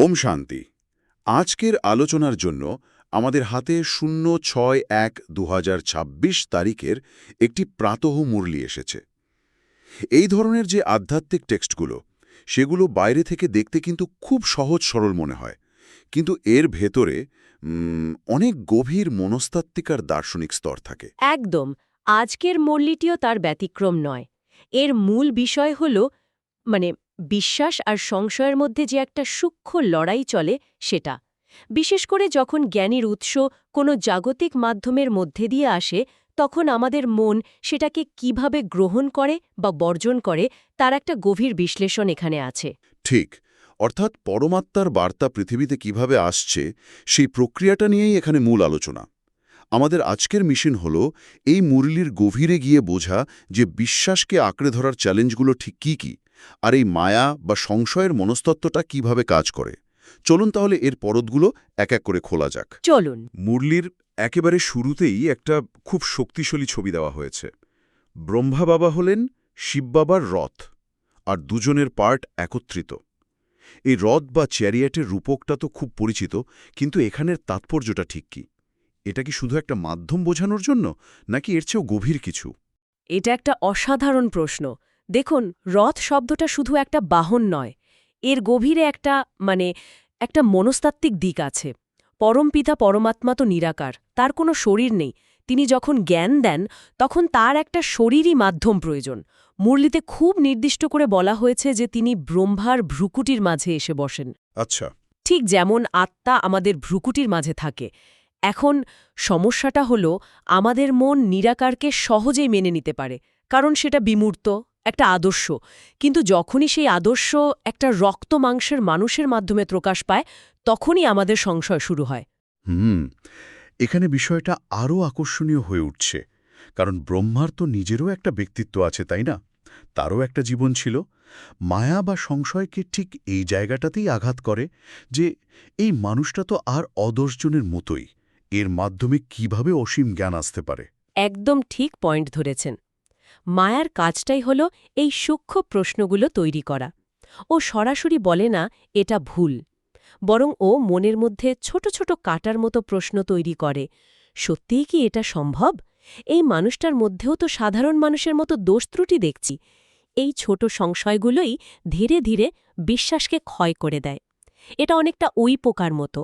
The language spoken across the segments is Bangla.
ওম শান্তি। আজকের আলোচনার জন্য আমাদের হাতে শূন্য ছয় এক দু তারিখের একটি প্রাতঃ মুরলি এসেছে। এই ধরনের যে আধ্যাত্মিক টেক্সটগুলো, সেগুলো বাইরে থেকে দেখতে কিন্তু খুব সহজ সরল মনে হয়। কিন্তু এর ভেতরে অনেক গভীর মনস্তাত্ত্বিকার দার্শনিক স্তর থাকে। একদম। আজকের মল্লিটিও তার ব্যতিক্রম নয়। এর মূল বিষয় হল মানে বিশ্বাস আর সংশয়ের মধ্যে যে একটা সূক্ষ্ম লড়াই চলে সেটা। বিশেষ করে যখন জ্ঞানীর উৎস কোনো জাগতিক মাধ্যমের মধ্যে দিয়ে আসে, তখন আমাদের মন সেটাকে কীভাবে গ্রহণ করে বা বর্জন করে তার একটা গভীর বিশ্লেষণ এখানে আছে। ঠিক, অর্থাৎ পরমাত্মার বার্তা পৃথিবীতে কীভাবে আসছে, সেই প্রক্রিয়াটা নিয়েই এখানে মূল আলোচনা। আমাদের আজকের মিশন হল এই মুরলির গভীরে গিয়ে বোঝা যে বিশ্বাসকে আঁকড়ে ধরার চ্যালেঞ্জগুলো ঠিক কী কী। আর এই মায়া বা সংশয়ের মনস্তত্ত্বটা কীভাবে কাজ করে? চলুন তাহলে এর পরতগুলো এক এক করে খোলা যাক। চলুন। মুরলির একেবারে শুরুতেই একটা খুব শক্তিশালী ছবি দেওয়া হয়েছে। ব্রহ্মা বাবা হলেন শিব বাবার রথ আর দুজনের পার্ট একত্রিত। এই রথ বা চ্যারিয়াটের রূপকটা তো খুব পরিচিত কিন্তু এখানের তাৎপর্যটা ঠিক কি? এটা কি শুধু একটা মাধ্যম বোঝানোর জন্য নাকি এর চেয়েও গভীর কিছু? এটা একটা অসাধারণ প্রশ্ন। দেখুন রথ শব্দটা শুধু একটা বাহন নয় এর গভীরে একটা মানে একটা মনস্তাত্ত্বিক দিক আছে। পরমপিতা পরমাত্মা তো নিরাকার তার কোনো শরীর নেই। তিনি যখন জ্ঞান দেন তখন তার একটা শরীরই মাধ্যম প্রয়োজন। মুরলিতে খুব নির্দিষ্ট করে বলা হয়েছে যে তিনি ব্রহ্মার ভ্রুকুটির মাঝে এসে বসেন। আচ্ছা। ঠিক যেমন আত্মা আমাদের ভ্রুকুটির মাঝে থাকে। এখন সমস্যাটা হল আমাদের মন নিরাকারকে সহজেই মেনে নিতে পারে কারণ সেটা বিমূর্ত। একটা আদর্শ। কিন্তু যখনই সেই আদর্শ একটা রক্ত মাংসের মানুষের মাধ্যমে প্রকাশ পায় তখনই আমাদের সংশয় শুরু হয়। হুম এখানে বিষয়টা আরও আকর্ষণীয় হয়ে উঠছে। কারণ ব্রহ্মার তো নিজেরও একটা ব্যক্তিত্ব আছে তাই না? তারও একটা জীবন ছিল। মায়া বা সংশয়কে ঠিক এই জায়গাটাতেই আঘাত করে যে এই মানুষটা তো আর অদর্শজনের মতোই। এর মাধ্যমে কীভাবে অসীম জ্ঞান আসতে পারে? একদম ঠিক পয়েন্ট ধরেছেন। মায়ার কাজটাই হল এই সূক্ষ্ম প্রশ্নগুলো তৈরি করা। ও সরাসরি বলে না, এটা ভুল। বরং ও মনের মধ্যে ছোট ছোট কাটার মতো প্রশ্ন তৈরি করে, সত্যিই কি এটা সম্ভব? এই মানুষটার মধ্যেও তো সাধারণ মানুষের মতো দোষ ত্রুটি দেখছি। এই ছোট সংশয়গুলোই ধীরে ধীরে বিশ্বাসকে ক্ষয় করে দেয়। এটা অনেকটা ওই পোকার মতো।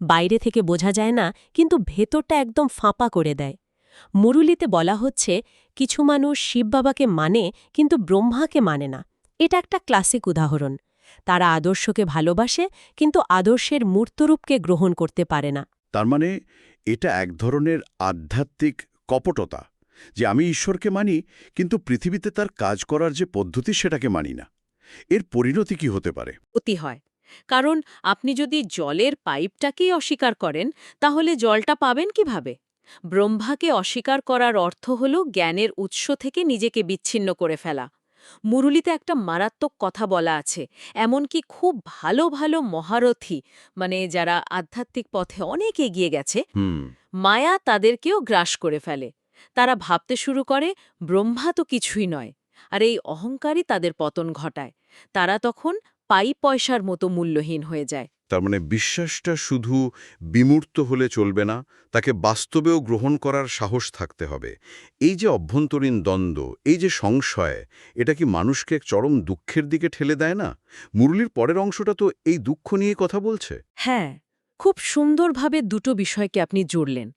বাইরে থেকে বোঝা যায় না, কিন্তু ভেতরটা একদম ফাঁপা করে দেয়। মুরুলিতে বলা হচ্ছে কিছু মানুষ শিব বাবাকে মানে কিন্তু ব্রহ্মাকে মানে না। এটা একটা ক্লাসিক উদাহরণ। তারা আদর্শকে ভালোবাসে কিন্তু আদর্শের মূর্তরূপকে গ্রহণ করতে পারে না। তার মানে এটা এক ধরনের আধ্যাত্মিক কপটতা যে আমি ঈশ্বরকে মানি কিন্তু পৃথিবীতে তার কাজ করার যে পদ্ধতি সেটাকে মানি না। এর পরিণতি কি হতে পারে? অতি হয়। কারণ আপনি যদি জলের পাইপটাকেই অস্বীকার করেন তাহলে জলটা পাবেন কীভাবে? ব্রহ্মাকে অস্বীকার করার অর্থ হল জ্ঞানের উৎস থেকে নিজেকে বিচ্ছিন্ন করে ফেলা। মুরুলিতে একটা মারাত্মক কথা বলা আছে এমনকি খুব ভালো ভালো মহারথী মানে যারা আধ্যাত্মিক পথে অনেক এগিয়ে গেছে মায়া তাদেরকেও গ্রাস করে ফেলে। তারা ভাবতে শুরু করে ব্রহ্মা তো কিছুই নয় আর এই অহংকারই তাদের পতন ঘটায়। তারা তখন পাই পয়সার মতো মূল্যহীন হয়ে যায়। তার মানে বিশ্বাসটা শুধু বিমূর্ত হলে চলবে না, তাকে বাস্তবেও গ্রহণ করার সাহস থাকতে হবে। এই যে অভ্যন্তরীণ দ্বন্দ্ব, এই যে সংশয়, এটা কি মানুষকে চরম দুঃখের দিকে ঠেলে দেয় না? মুরলির পরের অংশটা তো এই দুঃখ নিয়ে কথা বলছে। হ্যাঁ খুব সুন্দরভাবে দুটো বিষয়কে আপনি জুড়লেন।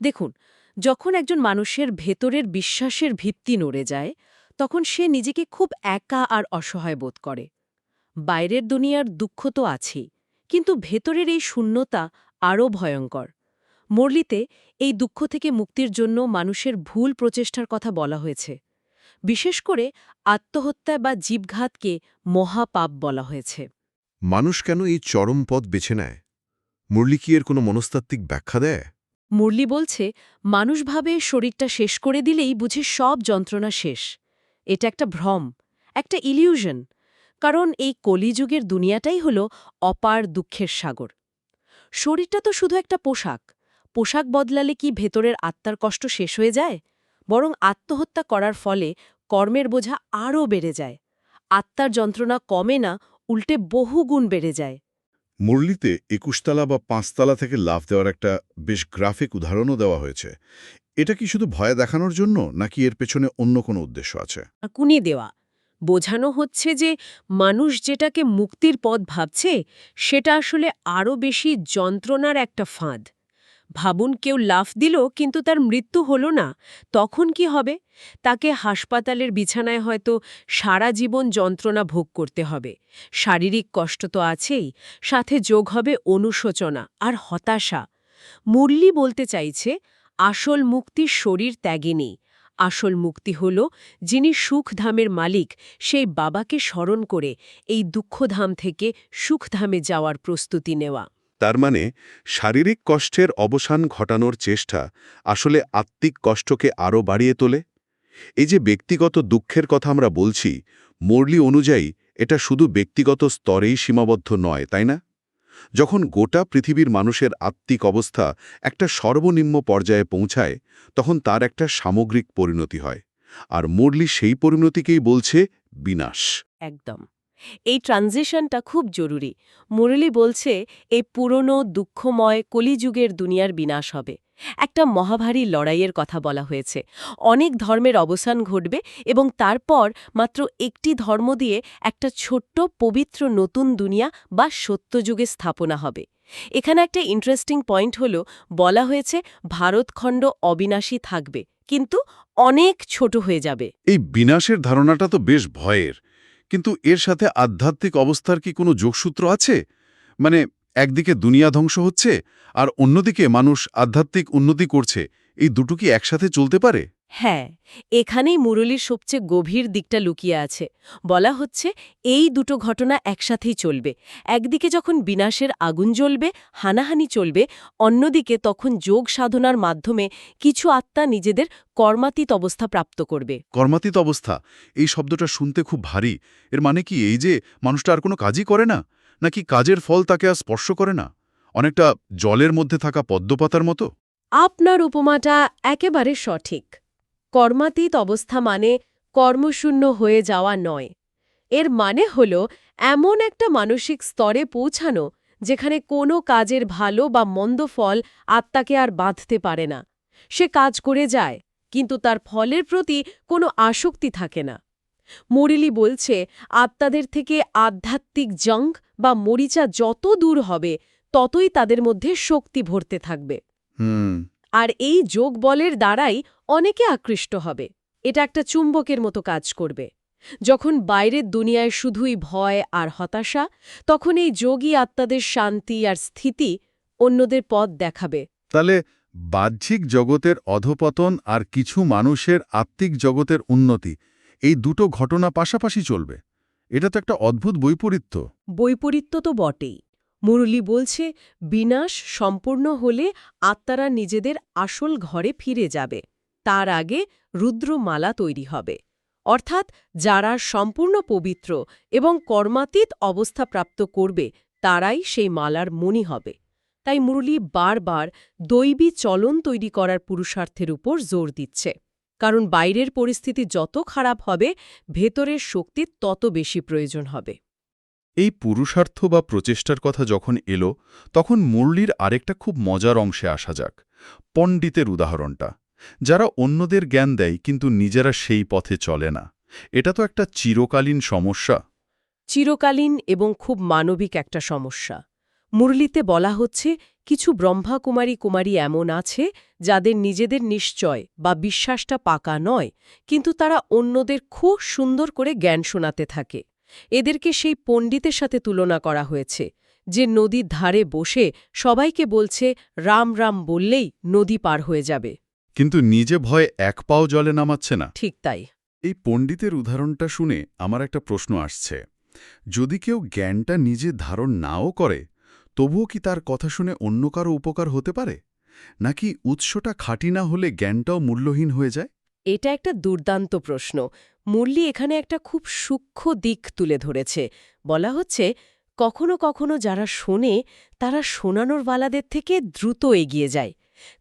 দেখুন, যখন একজন মানুষের ভেতরের বিশ্বাসের ভিত্তি নড়ে যায়, তখন সে নিজেকে খুব একা আর অসহায় বোধ করে। বাইরের দুনিয়ার দুঃখ তো আছেই। কিন্তু ভেতরের এই শূন্যতা আরও ভয়ঙ্কর। মুরলিতে এই দুঃখ থেকে মুক্তির জন্য মানুষের ভুল প্রচেষ্টার কথা বলা হয়েছে। বিশেষ করে আত্মহত্যা বা জীবঘাতকে মহাপাপ বলা হয়েছে। মানুষ কেন এই চরম পথ বেছে নেয়? মুরলি কি এর কোনো মনস্তাত্ত্বিক ব্যাখ্যা দেয়? মুরলি বলছে মানুষ ভাবে শরীরটা শেষ করে দিলেই বুঝে সব যন্ত্রণা শেষ। এটা একটা ভ্রম একটা ইলিউশন। কারণ এই কলিযুগের দুনিয়াটাই হল অপার দুঃখের সাগর। শরীরটা তো শুধু একটা পোশাক। পোশাক বদলালে কি ভেতরের আত্মার কষ্ট শেষ হয়ে যায়? বরং আত্মহত্যা করার ফলে কর্মের বোঝা আরও বেড়ে যায়। আত্মার যন্ত্রণা কমে না উল্টে বহু গুণ বেড়ে যায়। মুরলিতে একুশতলা বা পাঁচতলা থেকে লাফ দেওয়ার একটা বেশ গ্রাফিক উদাহরণও দেওয়া হয়েছে। এটা কি শুধু ভয় দেখানোর জন্য নাকি এর পেছনে অন্য কোনো উদ্দেশ্য আছে? কুনি দেওয়া। বোঝানো হচ্ছে যে মানুষ যেটাকে মুক্তির পথ ভাবছে, সেটা আসলে আরও বেশি যন্ত্রণার একটা ফাঁদ। ভাবুন কেউ লাফ দিল কিন্তু তার মৃত্যু হলো না, তখন কি হবে? তাকে হাসপাতালের বিছানায় হয়তো সারা জীবন যন্ত্রণা ভোগ করতে হবে। শারীরিক কষ্ট তো আছেই, সাথে যোগ হবে অনুশোচনা আর হতাশা। মুরলি বলতে চাইছে, আসল মুক্তি শরীর ত্যাগে নেই। আসল মুক্তি হল যিনি সুখধামের মালিক, সেই বাবাকে স্মরণ করে এই দুঃখধাম থেকে সুখধামে যাওয়ার প্রস্তুতি নেওয়া। তার মানে শারীরিক কষ্টের অবসান ঘটানোর চেষ্টা আসলে আত্মিক কষ্টকে আরও বাড়িয়ে তোলে? এই যে ব্যক্তিগত দুঃখের কথা আমরা বলছি, মর্লি অনুযায়ী এটা শুধু ব্যক্তিগত স্তরেই সীমাবদ্ধ নয়, তাই না? যখন গোটা পৃথিবীর মানুষের আত্মিক অবস্থা একটা সর্বনিম্ন পর্যায়ে পৌঁছায়, তখন তার একটা সামগ্রিক পরিণতি হয়। আর মুরলি সেই পরিণতিকেই বলছে বিনাশ। একদম। এই ট্রানজিশনটা খুব জরুরি। মুরলি বলছে, এই পুরনো, দুঃখময় কলিযুগের দুনিয়ার বিনাশ হবে। একটা মহাভারী লড়াইয়ের কথা বলা হয়েছে। অনেক ধর্মের অবসান ঘটবে এবং তারপর মাত্র একটি ধর্ম দিয়ে একটা ছোট্ট, পবিত্র, নতুন দুনিয়া বা সত্যযুগে স্থাপনা হবে। এখানে একটা ইন্টারেস্টিং পয়েন্ট হল, বলা হয়েছে ভারতখণ্ড অবিনাশী থাকবে, কিন্তু অনেক ছোট হয়ে যাবে। এই বিনাশের ধারণাটা তো বেশ ভয়ের। কিন্তু এর সাথে আধ্যাত্মিক অবস্থার কি কোনো যোগসূত্র আছে? মানে একদিকে দুনিয়া ধ্বংস হচ্ছে, আর অন্যদিকে মানুষ আধ্যাত্মিক উন্নতি করছে, এই দুটো কি একসাথে চলতে পারে? হ্যাঁ এখানেই মুরলীর সবচেয়ে গভীর দিকটা লুকিয়ে আছে। বলা হচ্ছে এই দুটো ঘটনা একসাথেই চলবে। একদিকে যখন বিনাশের আগুন জ্বলবে হানাহানি চলবে অন্যদিকে তখন যোগ সাধনার মাধ্যমে কিছু আত্মা নিজেদের কর্মাতীত অবস্থা প্রাপ্ত করবে। কর্মাতীত অবস্থা? এই শব্দটা শুনতে খুব ভারী। এর মানে কি এই যে মানুষটা আর কোনো কাজই করে না? নাকি কাজের ফল তাকে আর স্পর্শ করে না? অনেকটা জলের মধ্যে থাকা পদ্মপাতার মতো? আপনার উপমাটা একেবারে সঠিক। কর্মাতীত অবস্থা মানে কর্মশূন্য হয়ে যাওয়া নয়। এর মানে হল, এমন একটা মানসিক স্তরে পৌঁছানো যেখানে কোনো কাজের ভালো বা মন্দ ফল আত্মাকে আর বাঁধতে পারে না। সে কাজ করে যায়, কিন্তু তার ফলের প্রতি কোনো আসক্তি থাকে না। মরিলি বলছে, আত্মাদের থেকে আধ্যাত্মিক জঙ্ক বা মরিচা যত দূর হবে, ততই তাদের মধ্যে শক্তি ভরতে থাকবে। হুম। আর এই যোগ বলের দ্বারাই অনেকে আকৃষ্ট হবে। এটা একটা চুম্বকের মতো কাজ করবে। যখন বাইরের দুনিয়ায় শুধুই ভয় আর হতাশা তখন এই যোগী আত্মাদের শান্তি আর স্থিতি অন্যদের পথ দেখাবে। তাহলে বাহ্যিক জগতের অধপতন আর কিছু মানুষের আত্মিক জগতের উন্নতি এই দুটো ঘটনা পাশাপাশি চলবে। এটা তো একটা অদ্ভুত বৈপরীত্য। বৈপরীত্য তো বটেই। মুরলি বলছে, বিনাশ সম্পূর্ণ হলে আত্মারা নিজেদের আসল ঘরে ফিরে যাবে। তার আগে রুদ্রমালা তৈরি হবে। অর্থাৎ যারা সম্পূর্ণ পবিত্র এবং কর্মাতীত অবস্থা প্রাপ্ত করবে, তারাই সেই মালার মণি হবে। তাই মুরলি বারবার দৈবী চলন তৈরি করার পুরুষার্থের উপর জোর দিচ্ছে। কারণ বাইরের পরিস্থিতি যত খারাপ হবে, ভেতরের শক্তির তত বেশি প্রয়োজন হবে। এই পুরুষার্থ বা প্রচেষ্টার কথা যখন এলো, তখন মুরলির আরেকটা খুব মজার অংশে আসা যাক, পণ্ডিতের উদাহরণটা। যারা অন্যদের জ্ঞান দেয়, কিন্তু নিজেরা সেই পথে চলে না। এটা তো একটা চিরকালীন সমস্যা। চিরকালীন এবং খুব মানবিক একটা সমস্যা। মুরলিতে বলা হচ্ছে, কিছু ব্রহ্মাকুমারী কুমারী এমন আছে, যাদের নিজেদের নিশ্চয় বা বিশ্বাসটা পাকা নয়, কিন্তু তারা অন্যদের খুব সুন্দর করে জ্ঞান শোনাতে থাকে। এদেরকে সেই পণ্ডিতের সাথে তুলনা করা হয়েছে যে নদীর ধারে বসে সবাইকে বলছে রাম রাম বললেই নদী পার হয়ে যাবে। কিন্তু নিজে ভয় এক পাও জলে নামাচ্ছে না। ঠিক তাই। এই পণ্ডিতের উদাহরণটা শুনে আমার একটা প্রশ্ন আসছে। যদি কেউ জ্ঞানটা নিজে ধারণ নাও করে তবুও কি তার কথা শুনে অন্য কারও উপকার হতে পারে? নাকি উৎসটা খাঁটি না হলে জ্ঞানটাও মূল্যহীন হয়ে যায়? এটা একটা দুর্দান্ত প্রশ্ন। মুরলি এখানে একটা খুব সূক্ষ্ম দিক তুলে ধরেছে। বলা হচ্ছে, কখনো কখনো যারা শোনে, তারা শোনানোর বালাদের থেকে দ্রুত এগিয়ে যায়।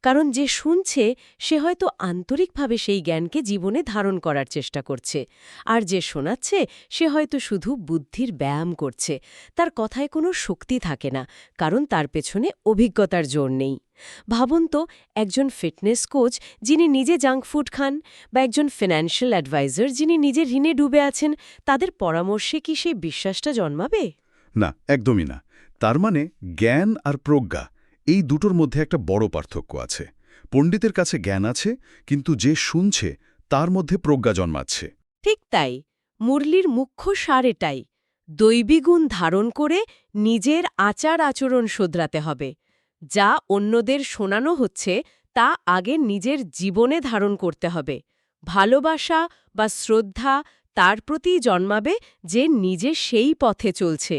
কারণ যে শুনছে, সে হয়তো আন্তরিকভাবে সেই জ্ঞানকে জীবনে ধারণ করার চেষ্টা করছে। আর যে শোনাচ্ছে, সে হয়তো শুধু বুদ্ধির ব্যায়াম করছে। তার কথায় কোনো শক্তি থাকে না, কারণ তার পেছনে অভিজ্ঞতার জোর নেই। ভাবুন তো একজন ফিটনেস কোচ যিনি নিজে জাঙ্ক ফুড খান বা একজন ফিনান্সিয়াল অ্যাডভাইজার যিনি নিজে ঋণে ডুবে আছেন তাদের পরামর্শে কি সেই বিশ্বাসটা জন্মাবে? না একদমই না। তার মানে জ্ঞান আর প্রজ্ঞা এই দুটোর মধ্যে একটা বড় পার্থক্য আছে। পণ্ডিতের কাছে জ্ঞান আছে কিন্তু যে শুনছে তার মধ্যে প্রজ্ঞা জন্মাচ্ছে। ঠিক তাই মুরলির মুখ্য সার এটাই দৈবিগুণ ধারণ করে নিজের আচার আচরণ শোধরাতে হবে। যা অন্যদের শোনানো হচ্ছে তা আগে নিজের জীবনে ধারণ করতে হবে। ভালোবাসা বা শ্রদ্ধা তার প্রতিই জন্মাবে যে নিজে সেই পথে চলছে।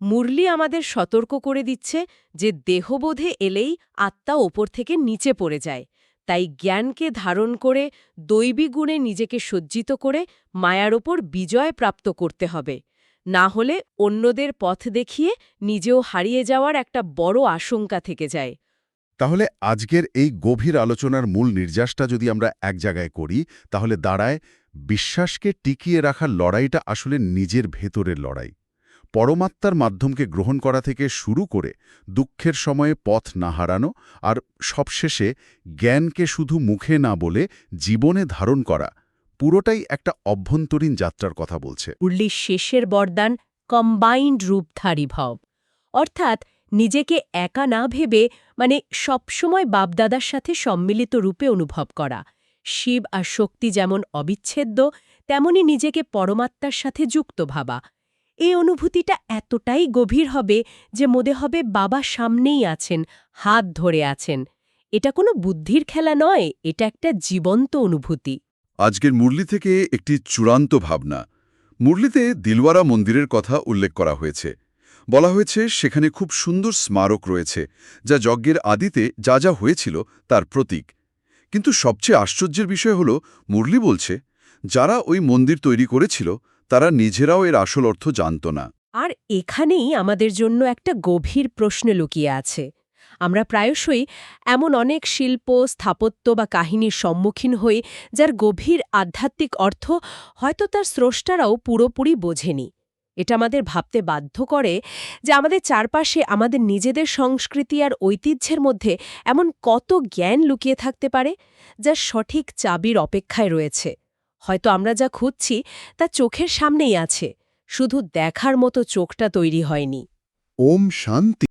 মুরলি আমাদের সতর্ক করে দিচ্ছে যে দেহবোধে এলেই আত্মা ওপর থেকে নিচে পড়ে যায়। তাই জ্ঞানকে ধারণ করে দৈবী গুণে নিজেকে সজ্জিত করে মায়ার ওপর বিজয় প্রাপ্ত করতে হবে। না হলে অন্যদের পথ দেখিয়ে নিজেও হারিয়ে যাওয়ার একটা বড় আশঙ্কা থেকে যায়। তাহলে আজকের এই গভীর আলোচনার মূল নির্যাসটা যদি আমরা এক জায়গায় করি, তাহলে দাঁড়ায় বিশ্বাসকে টিকিয়ে রাখার লড়াইটা আসলে নিজের ভেতরের লড়াই। পরমাত্মার মাধ্যমকে গ্রহণ করা থেকে শুরু করে দুঃখের সময়ে পথ না হারানো আর সবশেষে জ্ঞানকে শুধু মুখে না বলে জীবনে ধারণ করা পুরোটাই একটা অভ্যন্তরীণ যাত্রার কথা বলছে। মুরলির শেষের বরদান কম্বাইন্ড রূপধারী ভাব অর্থাৎ নিজেকে একা না ভেবে মানে সবসময় বাপদাদার সাথে সম্মিলিত রূপে অনুভব করা। শিব আর শক্তি যেমন অবিচ্ছেদ্য, তেমনি নিজেকে পরমাত্মার সাথে যুক্ত ভাবা। এই অনুভূতিটা এতটাই গভীর হবে যে মনে হবে বাবা সামনেই আছেন, হাত ধরে আছেন। এটা কোনো বুদ্ধির খেলা নয়, এটা একটা জীবন্ত অনুভূতি। আজকের মুরলি থেকে একটি চূড়ান্ত ভাবনা। মুরলিতে দিলওয়ারা মন্দিরের কথা উল্লেখ করা হয়েছে। বলা হয়েছে, সেখানে খুব সুন্দর স্মারক রয়েছে, যা যজ্ঞের আদিতে যা যা হয়েছিল তার প্রতীক। কিন্তু সবচেয়ে আশ্চর্যের বিষয় হল, মুরলি বলছে, যারা ওই মন্দির তৈরি করেছিল, তারা নিজেরাও এর আসল অর্থ জানত না। আর এখানেই আমাদের জন্য একটা গভীর প্রশ্ন লুকিয়ে আছে। আমরা প্রায়শই এমন অনেক শিল্প, স্থাপত্য বা কাহিনীর সম্মুখীন হই, যার গভীর আধ্যাত্মিক অর্থ হয়তো তার স্রষ্টারাও পুরোপুরি বোঝেনি। এটা আমাদের ভাবতে বাধ্য করে যে আমাদের চারপাশে আমাদের নিজেদের সংস্কৃতি আর ঐতিহ্যের মধ্যে এমন কত জ্ঞান লুকিয়ে থাকতে পারে, যা সঠিক চাবির অপেক্ষায় রয়েছে। হয়তো আমরা যা খুঁজছি তা চোখের সামনেই আছে, শুধু দেখার মতো চোখটা তৈরি হয়নি। ওম শান্তি।